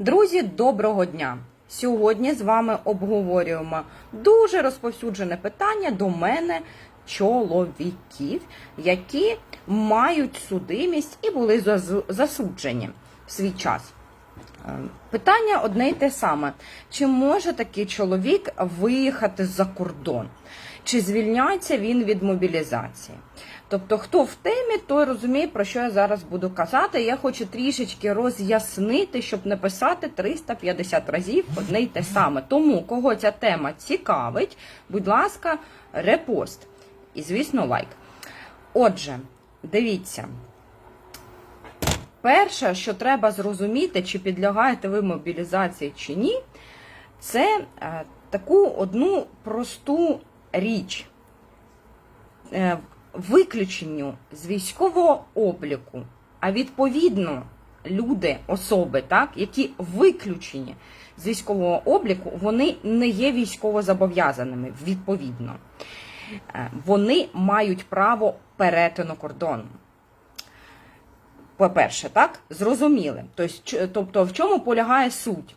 Друзі, доброго дня! Сьогодні з вами обговорюємо дуже розповсюджене питання до мене чоловіків, які мають судимість і були засуджені в свій час. Е, Питання одне й те саме: чи може такий чоловік виїхати за кордон? Чи звільняється він від мобілізації? Тобто, хто в темі, той розуміє, про що я зараз буду казати. Я хочу трішечки роз'яснити, щоб не писати 350 разів одне й те саме. Тому, кого ця тема цікавить, будь ласка, репост. І, звісно, лайк. Отже, дивіться. Перше, що треба зрозуміти, чи підлягаєте ви мобілізації чи ні, це е, таку одну просту річ. Е, виключенню з військового обліку, а відповідно люди, особи, так, які виключені з військового обліку, вони не є військово зобов'язаними відповідно. Е, Вони мають право перетину кордону. По-перше, так, зрозуміли. Тобто, тобто, в чому полягає суть?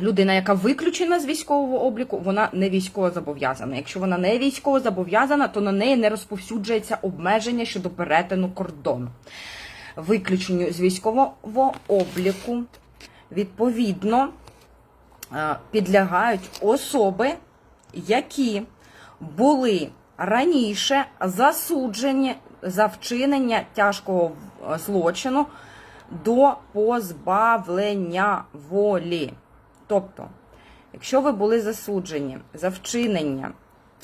Людина, яка виключена з військового обліку, вона не військово зобов'язана. Якщо вона не військово зобов'язана, то на неї не розповсюджується обмеження щодо перетину кордону. Виключенню з військового обліку, відповідно, е, підлягають особи, які були раніше засуджені за вчинення тяжкого е, злочину до позбавлення волі. Тобто, якщо ви були засуджені за вчинення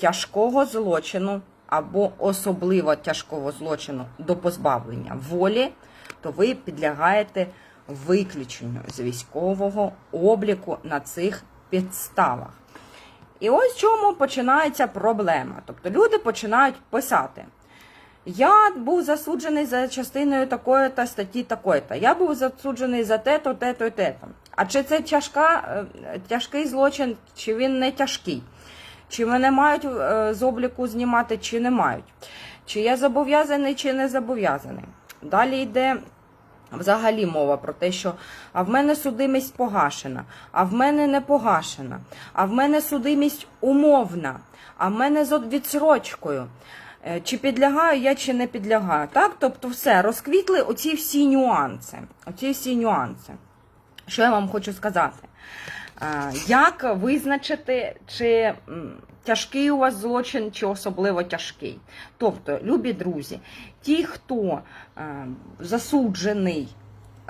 тяжкого злочину або особливо тяжкого злочину до позбавлення волі, то ви підлягаєте виключенню з військового обліку на цих підставах. І ось в чому починається проблема. Тобто люди починають писати. Я був засуджений за частиною такої та статті такої-то. Я був засуджений за те-то, те-то і те-то. А чи це тяжка, е, тяжкий злочин, чи він не тяжкий? Чи мене мають е, з обліку знімати, чи не мають? Чи я зобов'язаний, чи не зобов'язаний? Далі йде взагалі мова про те, що а в мене судимість погашена, а в мене не погашена, а в мене судимість умовна, а в мене з відсрочкою. Е, Чи підлягаю я, чи не підлягаю. Так, тобто все, розквітли оці всі нюанси. Оці всі нюанси. Що я вам хочу сказати? Як визначити, чи тяжкий у вас злочин, чи особливо тяжкий? Тобто, любі друзі, ті, хто засуджений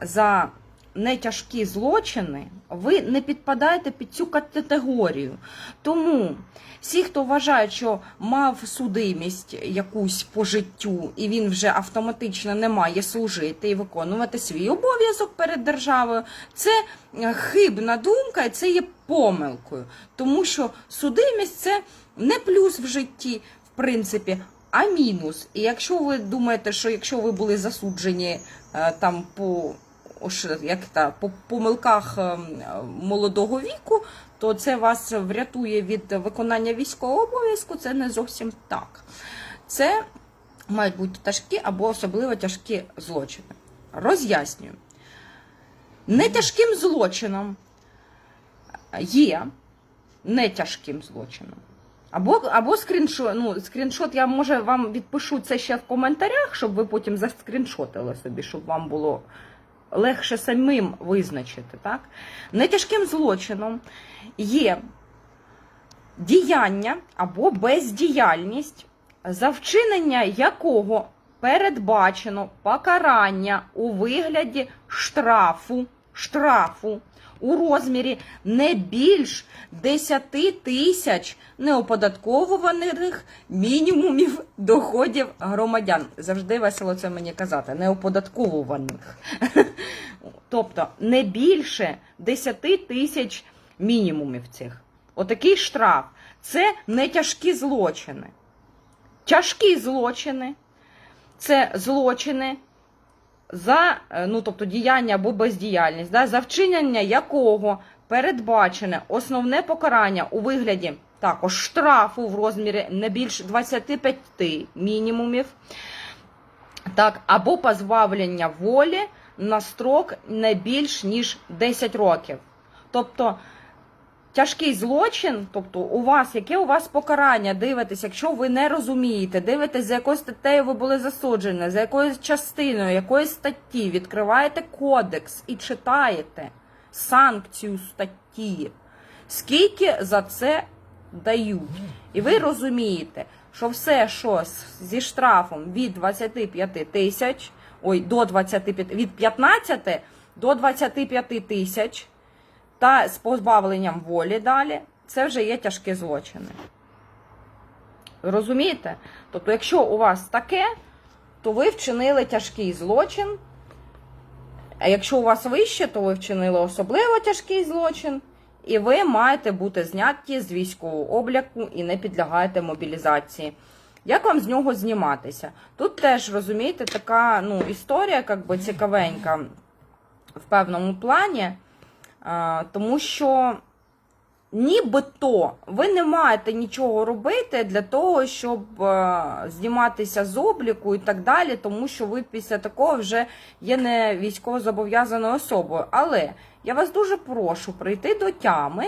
за нетяжкі злочини, ви не підпадаєте під цю категорію. Тому всі, хто вважає, що мав судимість якусь по життю, і він вже автоматично не має служити і виконувати свій обов'язок перед державою, це е, хибна думка і це є помилкою. Тому що судимість це не плюс в житті, в принципі. А мінус. І якщо ви думаєте, що якщо ви були засуджені е, там по як та, по помилках ем, молодого віку, то це вас врятує від виконання військового обов'язку. Це не зовсім так. Це мають бути тяжкі або особливо тяжкі злочини. Роз'яснюю. Нетяжким злочином є нетяжким злочином. Або, або скріншот, ну, скріншот, я може вам відпишу це ще в коментарях, щоб ви потім заскріншотили собі, щоб вам було легше самим визначити. Так? Нетяжким злочином є діяння або бездіяльність, за вчинення якого передбачено покарання у вигляді штрафу, штрафу у розмірі не більш 10 тисяч неоподатковуваних мінімумів доходів громадян. Завжди весело це мені казати, неоподатковуваних. Тобто не більше 10 тисяч мінімумів цих. Отакий штраф. Це не тяжкі злочини. Тяжкі злочини це злочини за е, ну, тобто діяння або бездіяльність, да, за вчинення якого передбачене основне покарання у вигляді також штрафу в розмірі не більш 25 мінімумів, так, або позбавлення волі на строк не більш ніж 10 років. Тобто тяжкий злочин, тобто у вас, яке у вас покарання, дивитесь, якщо ви не розумієте, дивитесь, за якою статтею ви були засуджені, за якою частиною, якої статті, відкриваєте кодекс і читаєте санкцію статті, скільки за це дають. І ви розумієте, що все, що зі штрафом від 25 тисяч, ой, до 25, від 15 до 25 тисяч та з позбавленням волі далі, це вже є тяжкі злочини. Розумієте? Тобто, якщо у вас таке, то ви вчинили тяжкий злочин. А якщо у вас вище, то ви вчинили особливо тяжкий злочин, і ви маєте бути зняті з військового обліку і не підлягаєте мобілізації. Як вам з нього зніматися? Тут теж розумієте, така ну, історія, як би цікавенька в певному плані, тому що нібито ви не маєте нічого робити для того, щоб е, зніматися з обліку і так далі, тому що ви після такого вже є не військовозобов'язаною особою. Але я вас дуже прошу прийти до тями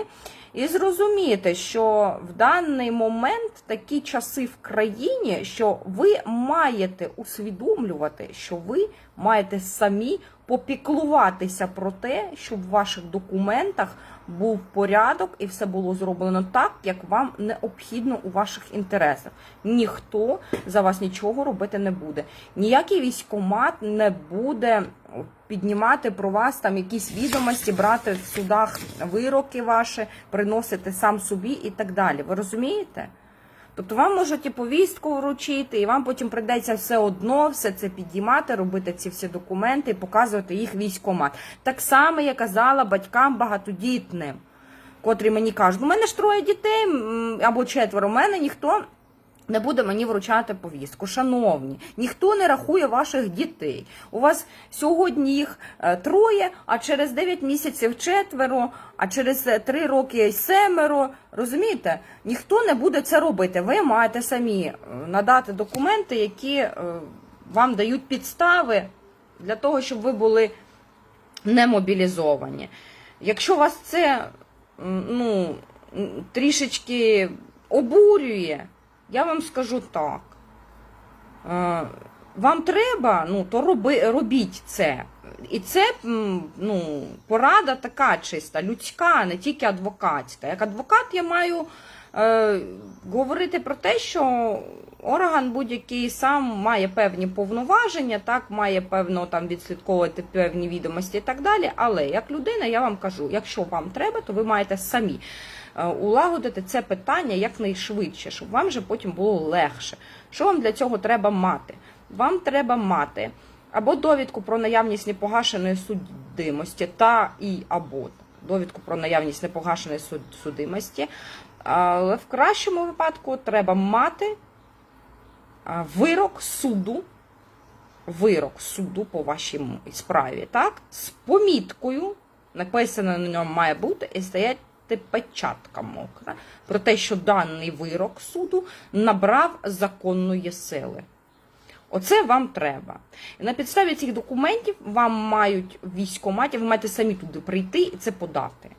і зрозуміти, що в даний момент такі часи в країні, що ви маєте усвідомлювати, що ви маєте самі попіклуватися про те, щоб в ваших документах був порядок і все було зроблено так, як вам необхідно у ваших інтересах. Ніхто за вас нічого робити не буде. Ніякий військомат не буде піднімати про вас там якісь відомості, брати в судах вироки ваші, приносити сам собі і так далі. Ви розумієте? Тобто вам можуть і повістку вручити, і вам потім прийдеться все одно все це підіймати, робити ці всі документи і показувати їх військомат. Так само я казала батькам багатодітним, котрі мені кажуть, у мене ж троє дітей або четверо, у мене ніхто. Не буде мені вручати повістку. Шановні, ніхто не рахує ваших дітей. У вас сьогодні їх е, троє, а через 9 місяців четверо, а через е, 3 роки семеро. Розумієте? Ніхто не буде це робити. Ви маєте самі е, надати документи, які е, вам дають підстави для того, щоб ви були не мобілізовані. Якщо вас це ну, трішечки обурює, я вам скажу так. Е, Вам треба, ну, то роби, робіть це. І це ну, порада така чиста, людська, не тільки адвокатська. Як адвокат я маю е, говорити про те, що орган будь-який сам має певні повноваження, так, має певно там відслідковувати певні відомості і так далі. Але як людина, я вам кажу, якщо вам треба, то ви маєте самі е, улагодити це питання якнайшвидше, щоб вам вже потім було легше. Що вам для цього треба мати? Вам треба мати або довідку про наявність непогашеної судимості та і або довідку про наявність непогашеної суд- судимості. Але в кращому випадку треба мати вирок суду, вирок суду по вашій справі, так? З поміткою, написано на ньому має бути і стоять печатка мокра про те, що даний вирок суду набрав законної сили. Оце вам треба. І на підставі цих документів вам мають в військкоматі, ви маєте самі туди прийти і це подати.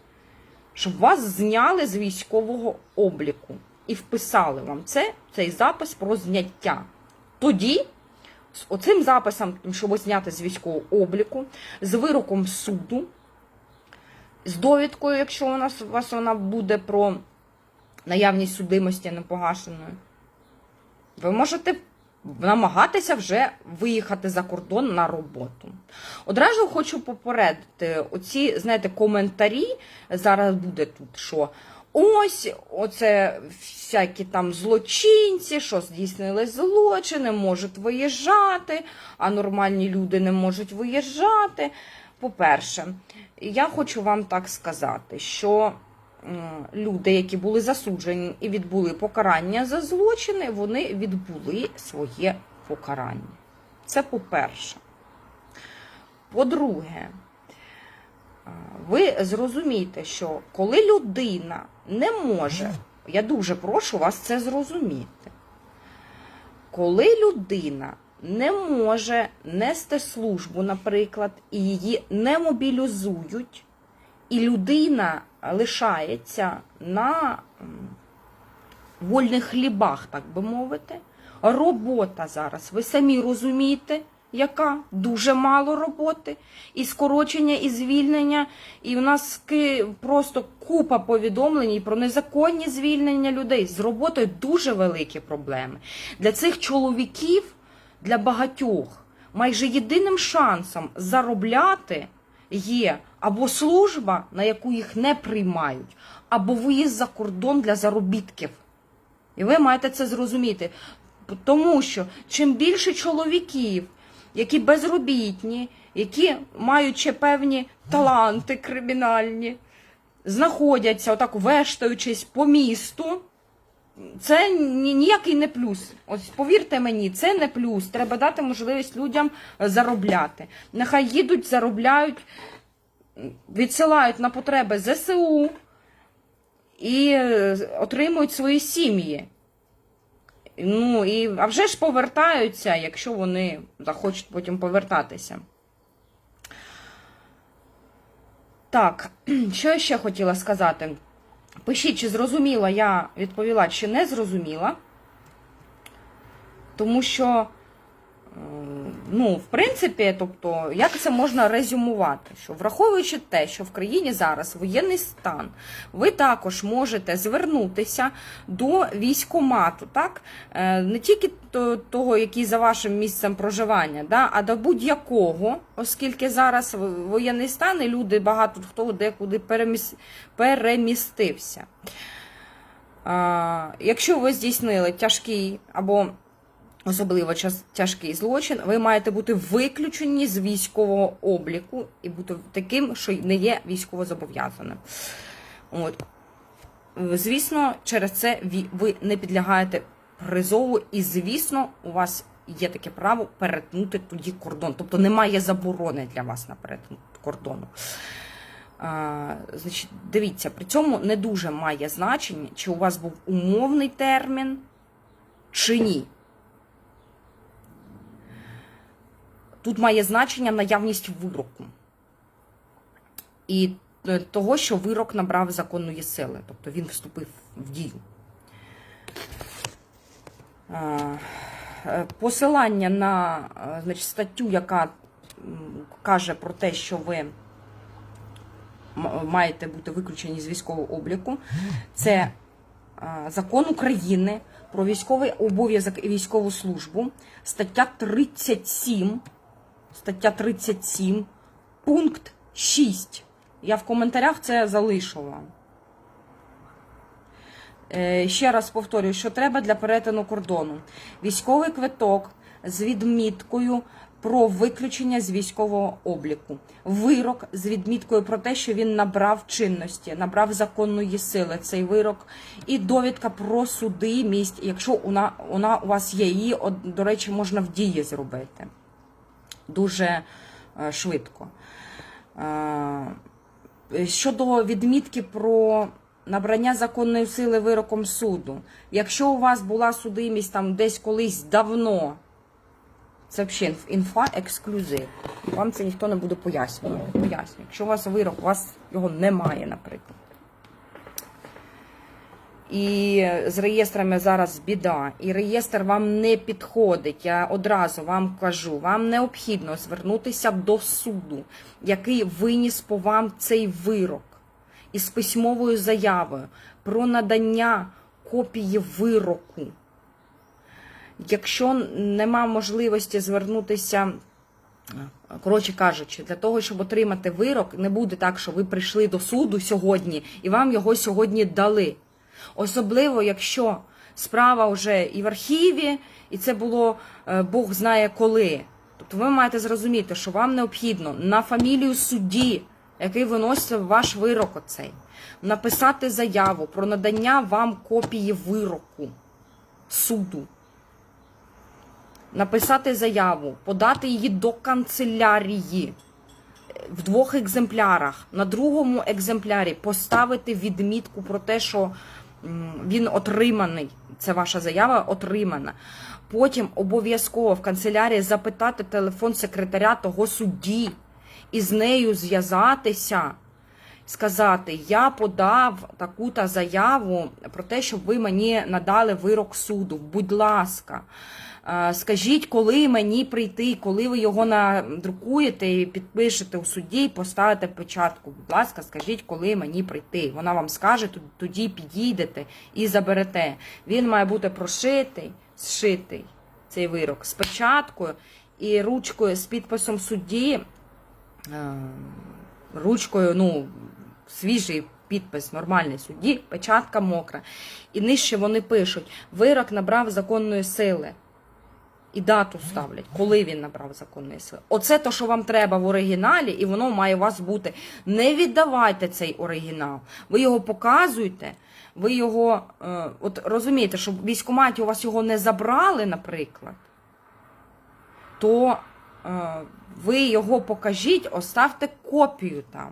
Щоб вас зняли з військового обліку і вписали вам це, цей запис про зняття. Тоді, з оцим записом, щоб зняти з військового обліку, з вироком суду, з довідкою, якщо у нас у вас вона буде про наявність судимості непогашеної, ви можете намагатися вже виїхати за кордон на роботу. Одразу хочу попередити, оці, знаєте, коментарі зараз буде тут, що ось оце всякі там злочинці, що здійснили злочини, можуть виїжджати, а нормальні люди не можуть виїжджати. По-перше, я хочу вам так сказати, що люди, які були засуджені і відбули покарання за злочини, вони відбули своє покарання. Це по-перше. По-друге, ви зрозумієте, що коли людина не може, я дуже прошу вас це зрозуміти, коли людина не може нести службу, наприклад, і її не мобілізують, і людина лишається на вольних хлібах, так би мовити. Робота зараз, ви самі розумієте, яка дуже мало роботи, і скорочення, і звільнення. І в нас просто купа повідомлень про незаконні звільнення людей. З роботою дуже великі проблеми. Для цих чоловіків, для багатьох, майже єдиним шансом заробляти є або служба, на яку їх не приймають, або виїзд за кордон для заробітків. І ви маєте це зрозуміти. Тому що чим більше чоловіків, які безробітні, які мають певні таланти кримінальні, знаходяться отак вештаючись по місту, це ніякий не плюс. Ось повірте мені, це не плюс. Треба дати можливість людям заробляти. Нехай їдуть, заробляють, відсилають на потреби ЗСУ і е, отримують свої сім'ї. Ну і а вже ж повертаються, якщо вони захочуть потім повертатися. Так, що я ще хотіла сказати? Пишіть, чи зрозуміла я відповіла, чи не зрозуміла. Тому що, ну, в принципі, тобто, як це можна резюмувати? Що враховуючи те, що в країні зараз воєнний стан, ви також можете звернутися до військомату, так? Е, Не тільки того, який за вашим місцем проживання, да? а до будь-якого, оскільки зараз воєнний стан, і люди багато хто декуди переміс- перемістився. А, Якщо ви здійснили тяжкий або особливо тяжкий злочин, ви маєте бути виключені з військового обліку і бути таким, що не є військовозобов'язаним. От. Звісно, через це ви не підлягаєте призову, і, звісно, у вас є таке право перетнути тоді кордон. Тобто немає заборони для вас на перетин кордону. А, значить, дивіться, при цьому не дуже має значення, чи у вас був умовний термін, чи ні. Тут має значення наявність вироку. І е, того, що вирок набрав законної сили, тобто він вступив в дію. Е, Посилання на е, значить, статтю, яка каже про те, що ви маєте бути виключені з військового обліку, це закон України про військовий обов'язок і військову службу, стаття 37, стаття 37, пункт 6. Я в коментарях це залишу вам. Е, Ще раз повторюю, що треба для перетину кордону. Військовий квиток з відміткою про виключення з військового обліку. Вирок з відміткою про те, що він набрав чинності, набрав законної сили цей вирок, і довідка про суди місць, якщо вона, вона у вас є, її, до речі, можна в дії зробити. Дуже е, швидко. Е, Щодо відмітки про набрання законної сили вироком суду, якщо у вас була судимість там десь колись давно, це взагалі інфа ексклюзив. Вам це ніхто не буде пояснювати. Пояснюю. Якщо у вас вирок, у вас його немає, наприклад. І з реєстрами зараз біда, і реєстр вам не підходить. Я одразу вам кажу, вам необхідно звернутися до суду, який виніс по вам цей вирок із письмовою заявою про надання копії вироку. Якщо нема можливості звернутися, коротше кажучи, для того, щоб отримати вирок, не буде так, що ви прийшли до суду сьогодні і вам його сьогодні дали. Особливо, якщо справа вже і в архіві, і це було е, Бог знає коли. Тобто ви маєте зрозуміти, що вам необхідно на фамілію судді, який виносить ваш вирок оцей, написати заяву про надання вам копії вироку суду. Написати заяву, подати її до канцелярії в двох екземплярах. На другому екземплярі поставити відмітку про те, що він отриманий. Це ваша заява отримана. Потім обов'язково в канцелярії запитати телефон секретаря того судді і з нею зв'язатися, сказати: Я подав таку-та заяву про те, щоб ви мені надали вирок суду. Будь ласка. Скажіть, коли мені прийти, коли ви його надрукуєте і підпишете у суді і поставите печатку. Будь ласка, скажіть, коли мені прийти. Вона вам скаже, тоді підійдете і заберете. Він має бути прошитий, зшитий цей вирок з печаткою і ручкою з підписом судді. е, Ручкою, ну, свіжий підпис, нормальний судді, печатка мокра. І нижче вони пишуть: вирок набрав законної сили. І дату ставлять, коли він набрав законної сили. Оце то, що вам треба в оригіналі, і воно має у вас бути. Не віддавайте цей оригінал. Ви його показуєте, ви його, е, от розумієте, щоб в військкоматі у вас його не забрали, наприклад, то е, ви його покажіть, оставте копію там.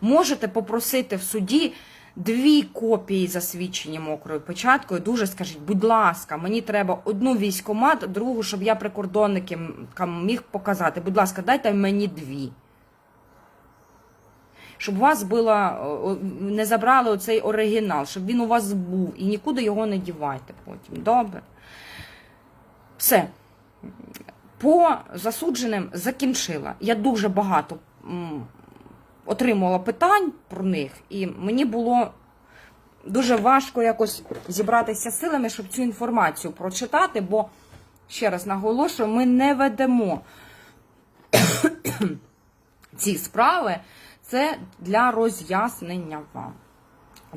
Можете попросити в суді дві копії засвідчення мокрою печаткою. Дуже скажіть, будь ласка, мені треба одну військомат, другу, щоб я прикордонникам міг показати. Будь ласка, дайте мені дві. Щоб вас була, не забрали оцей оригінал, щоб він у вас був і нікуди його не дівайте потім. Добре. Все. По засудженим закінчила. Я дуже багато отримувала питань про них, і мені було дуже важко якось зібратися силами, щоб цю інформацію прочитати, бо, ще раз наголошую, ми не ведемо ці справи. Це для роз'яснення вам,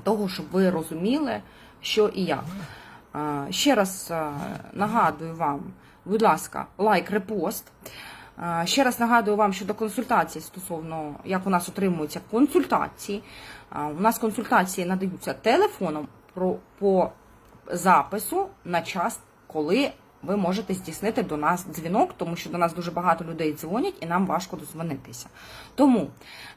того, щоб ви розуміли, що і як. Ще раз нагадую вам, будь ласка, лайк, репост. Ще раз нагадую вам щодо консультацій стосовно як у нас отримуються консультації. У нас консультації надаються телефоном по запису на час, коли ви можете здійснити до нас дзвінок, тому що до нас дуже багато людей дзвонять і нам важко дозвонитися. Тому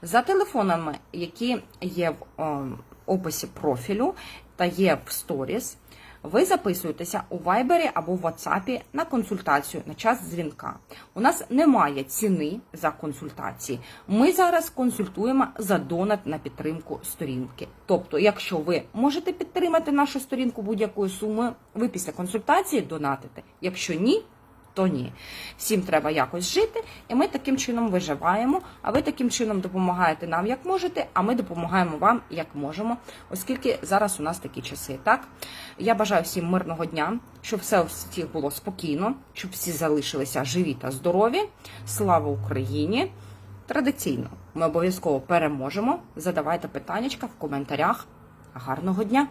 за телефонами, які є в е, описі профілю та є в сторіс, ви записуєтеся у Viber або в WhatsApp на консультацію на час дзвінка. У нас немає ціни за консультації. Ми зараз консультуємо за донат на підтримку сторінки. Тобто, якщо ви можете підтримати нашу сторінку будь-якою сумою, ви після консультації донатите. Якщо ні, то ні. Всім треба якось жити, і ми таким чином виживаємо. А ви таким чином допомагаєте нам як можете, а ми допомагаємо вам як можемо, оскільки зараз у нас такі часи. Так я бажаю всім мирного дня, щоб все всіх було спокійно, щоб всі залишилися живі та здорові. Слава Україні! Традиційно ми обов'язково переможемо. Задавайте питаннячка в коментарях. Гарного дня!